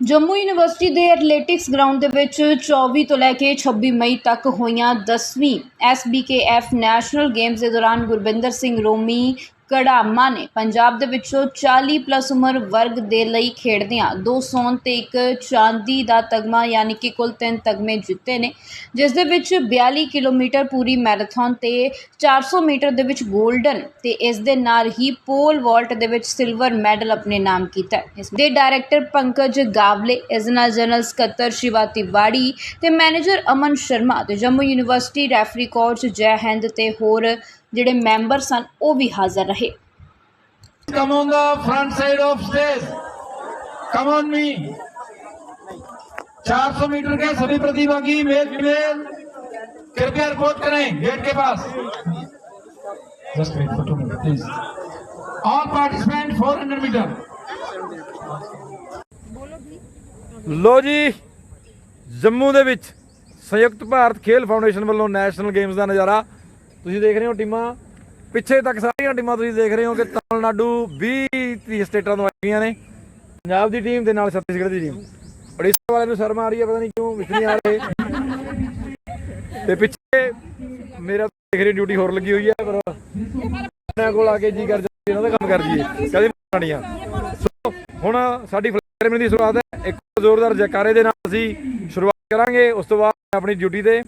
Jammu university ਦੇ athletics ground ਦੇ ਵਿੱਚ 24 ਤੋਂ ਲੈ ਕੇ 26 ਮਈ ਤੱਕ ਹੋਈਆਂ 10ਵੀਂ SBKF ਨੈਸ਼ਨਲ ਗੇਮਸ ਦੇ ਦੌਰਾਨ ਗੁਰਬਿੰਦਰ ਸਿੰਘ ਰੋਮੀ ਕੜਾਮਾ ਨੇ ਪੰਜਾਬ ਦੇ ਵਿੱਚੋਂ 40 ਪਲੱਸ ਉਮਰ ਵਰਗ ਦੇ ਲਈ ਖੇਡਦਿਆਂ ਦੋ ਸੋਨ ਤੇ ਇੱਕ ਚਾਂਦੀ ਦਾ ਤਗਮਾ ਯਾਨੀ ਕਿ ਕੁੱਲ ਤਿੰਨ ਤਗਮੇ ਜਿੱਤੇ ਨੇ, ਜਿਸ ਦੇ ਵਿੱਚ 42 ਕਿਲੋਮੀਟਰ ਪੂਰੀ ਮੈਰਾਥਨ ਤੇ 400 ਮੀਟਰ ਦੇ ਵਿੱਚ 골ਡਨ ਤੇ ਇਸ ਦੇ ਨਾਲ ਹੀ ਪੋਲ ਵਾਲਟ ਦੇ ਵਿੱਚ ਸਿਲਵਰ ਮੈਡਲ ਆਪਣੇ ਨਾਮ ਕੀਤਾ ਇਸ ਦੇ ਡਾਇਰੈਕਟਰ ਪੰਕਜ ਗਾਵਲੇ, ਇਸ ਦੇ ਨਾਲ ਜਨਰਲ ਸਕੱਤਰ ਸ਼ਿਵਾ ਤਿਵਾੜੀ ਤੇ ਮੈਨੇਜਰ ਅਮਨ ਸ਼ਰਮਾ ਤੇ ਜੰਮੂ ਯੂਨੀਵਰਸਿਟੀ ਰੈਫਰੀ ਕੋਚ ਜੈ ਹਿੰਦ ਤੇ ਹੋਰ ਜਿਹੜੇ ਮੈਂਬਰ ਸਨ, ਉਹ ਵੀ ਹਾਜ਼ਰ ਰਹੇ। Come on the front side of stage. Come on me. 400 metre के सभी प्रतिभागी मेल फीमेल कृपया रिपोर्ट करें गेट के पास just wait for two minute please all participant 400 metre ਲੋ ਜੀ ਜੰਮੂ ਦੇ ਵਿੱਚ ਸੰਯੁਕਤ ਭਾਰਤ ਖੇਲ ਫਾਊਂਡੇਸ਼ਨ ਵੱਲੋਂ ਨੈਸ਼ਨਲ ਗੇਮਸ ਦਾ ਨਜ਼ਾਰਾ ਤੁਸੀਂ ਦੇਖ ਰਹੇ ਹੋ ਟੀਮਾਂ ਪਿੱਛੇ ਤੱਕ ਸਾਰੀਆਂ ਟੀਮਾਂ ਤੁਸੀਂ ਦੇਖ ਰਹੇ ਹੋ ਕਿ ਤਾਮਿਲਨਾਡੂ 20 30 ਸਟੇਟਾਂ ਤੋਂ ਆਈਆਂ ਨੇ। ਪੰਜਾਬ ਦੀ ਟੀਮ ਦੇ ਨਾਲ ਛੱਤੀਸਗੜ੍ਹ ਦੀ ਟੀਮ। ਉੜੀਸਾ ਵਾਲਿਆਂ ਨੂੰ ਸ਼ਰਮ ਆ ਰਹੀ ਹੈ, ਪਤਾ ਨਹੀਂ ਕਿਉਂ ਵਿੱਚ ਨਹੀਂ ਆ ਰਹੇ। ਤੇ ਪਿੱਛੇ ਮੇਰਾ ਦੇਖ ਰਹੀ ਡਿਊਟੀ ਹੋਰ ਲੱਗੀ ਹੋਈ ਹੈ, ਪਰ ਇਹਨਾਂ ਕੋਲ ਆ ਕੇ ਜੀ ਕਰ ਜਾਂਦੀ ਇਹਨਾਂ ਦਾ ਕੰਮ ਕਰ ਜੀਏ ਕਦੇ ਮਾਣੀਆਂ ਸੋ ਹੁਣ ਸਾਡੀ ਫਲੈਗ ਦੀ ਸ਼ੁਰੂਆਤ ਹੈ। ਇੱਕ ਜ਼ੋਰਦਾਰ ਜੈਕਾਰੇ ਦੇ ਨਾਲ ਅਸੀਂ ਸ਼ੁਰੂਆਤ ਕਰਾਂਗੇ। ਉਸ ਤੋਂ ਬਾਅਦ ਆਪਣੀ ਡਿਊਟੀ ਤੇ